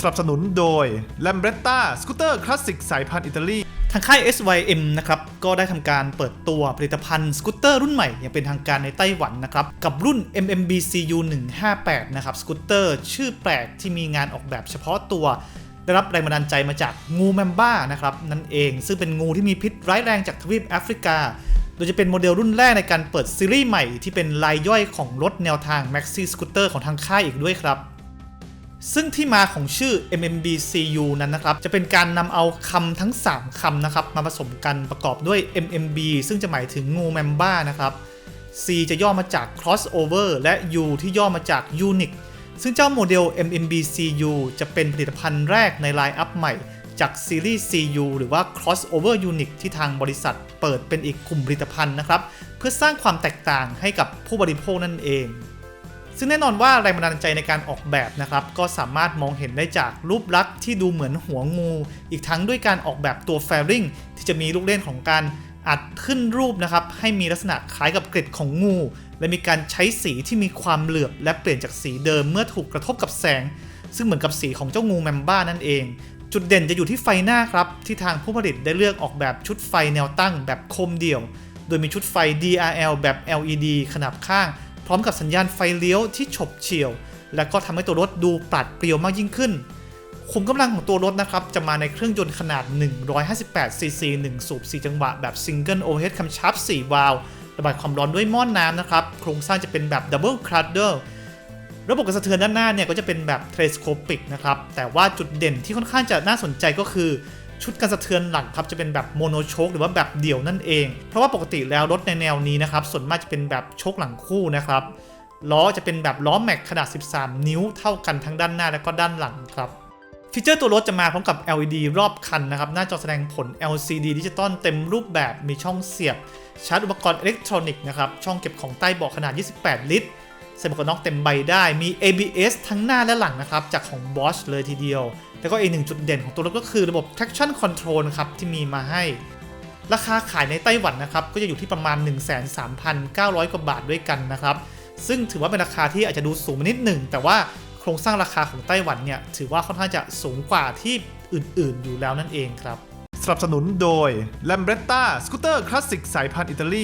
สนับสนุนโดย Lambretta สกูตเตอร์คลาสสิกสายพันธุ์อิตาลี ทางค่าย SYM นะครับ ก็ได้ทำการเปิดตัวผลิตภัณฑ์สกูตเตอร์รุ่นใหม่อย่างเป็นทางการในไต้หวันนะครับ กับรุ่น MMBCU 158นะครับ สกูตเตอร์ชื่อแปลกที่มีงานออกแบบเฉพาะตัว ได้รับแรงบันดาลใจมาจากงูแมมบ้านะครับนั่นเอง ซึ่งเป็นงูที่มีพิษร้ายแรงจากทวีปแอฟริกาโดยจะเป็นโมเดลรุ่นแรกในการเปิดซีรีส์ใหม่ที่เป็นลายย่อยของรถแนวทาง Maxi Scooter ของทางค่ายอีกด้วยครับ ซึ่งที่มาของชื่อ MMBCU นั้นนะครับ จะเป็นการนำเอาคำทั้ง 3คำนะครับ มาผสมกันประกอบด้วย MMB ซึ่งจะหมายถึงงูแมมบ้านะครับ C จะย่อมาจาก crossover และ U ที่ย่อมาจาก Unique ซึ่งเจ้าโมเดล MMBCU จะเป็นผลิตภัณฑ์แรกในไลน์อัพใหม่จากซีรีส์ CU หรือว่า crossover unique ที่ทางบริษัทเปิดเป็นอีกกลุ่มผลิตภัณฑ์นะครับ เพื่อสร้างความแตกต่างให้กับผู้บริโภคนั่นเอง ซึ่งแน่นอนว่าแรงบันดาลใจในการออกแบบนะครับก็สามารถมองเห็นได้จากรูปลักษณ์ที่ดูเหมือนหัวงู อีกทั้งด้วยการออกแบบตัวแฟริงที่จะมีลูกเล่นของการอัดขึ้นรูปนะครับให้มีลักษณะคล้ายกับเกล็ดของงู และมีการใช้สีที่มีความเหลือบและเปลี่ยนจากสีเดิมเมื่อถูกกระทบกับแสง ซึ่งเหมือนกับสีของเจ้างูแมมบ้านั่นเอง จุดเด่นจะอยู่ที่ไฟหน้าครับ ที่ทางผู้ผลิตได้เลือกออกแบบชุดไฟแนวตั้งแบบคมเดี่ยว โดยมีชุดไฟ DRL แบบ LED ขนาบข้าง ร้อมกับสัญญาณไฟเลี้ยวที่ฉบเฉี่ยว และก็ทำให้ตัวรถดูปราดเปรียวมากยิ่งขึ้น ขุมกำลังของตัวรถนะครับ จะมาในเครื่องยนต์ขนาด 158ซีซี1สูบ 4 จังหวะ แบบ Single Overhead คำชับ4วาล์วระบายความร้อนด้วยหม้อนน้ำนะครับ โครงสร้างจะเป็นแบบ Double Cradle ระบบกระสะเทือนด้านหน้าเนี่ยก็จะเป็นแบบเทเลสโคปิกนะครับ แต่ว่าจุดเด่นที่ค่อนข้างจะน่าสนใจก็คือ ชุดการสะเทือนหลังครับจะเป็นแบบโมโนโชคหรือว่าแบบเดี่ยวนั่นเอง เพราะว่าปกติแล้วรถในแนวนี้นะครับส่วนมากจะเป็นแบบโชคหลังคู่นะครับล้อจะเป็นแบบล้อแม็กขนาด 13 นิ้วเท่ากันทั้งด้านหน้าและก็ด้านหลังครับฟีเจอร์ตัวรถจะมาพร้อมกับ LED รอบคันนะครับ หน้าจอแสดงผล LCD ดิจิตอลเต็มรูปแบบมีช่องเสียบ ชาร์จอุปกรณ์อิเล็กทรอนิกส์นะครับ ช่องเก็บของใต้เบาะขนาด 28 ลิตรใส่หมวกกันน็อกเต็มใบได้ มี ABS ทั้งหน้าและหลังนะครับ จากของ Bosch เลยทีเดียว แล้วก็อีกหนึ่งจุดเด่นของตัวรถก็คือระบบ traction control ครับที่มีมาให้ ราคาขายในไต้หวันนะครับก็จะอยู่ที่ประมาณ 13,900 กว่าบาทด้วยกันนะครับ ซึ่งถือว่าเป็นราคาที่อาจจะดูสูงมานิดหนึ่ง แต่ว่าโครงสร้างราคาของไต้หวันเนี่ยถือว่าค่อนข้างจะสูงกว่าที่อื่นๆ อยู่แล้วนั่นเองครับสนับสนุนโดย Lambretta สกูตเตอร์คลาสสิกสายพันธุ์อิตาลี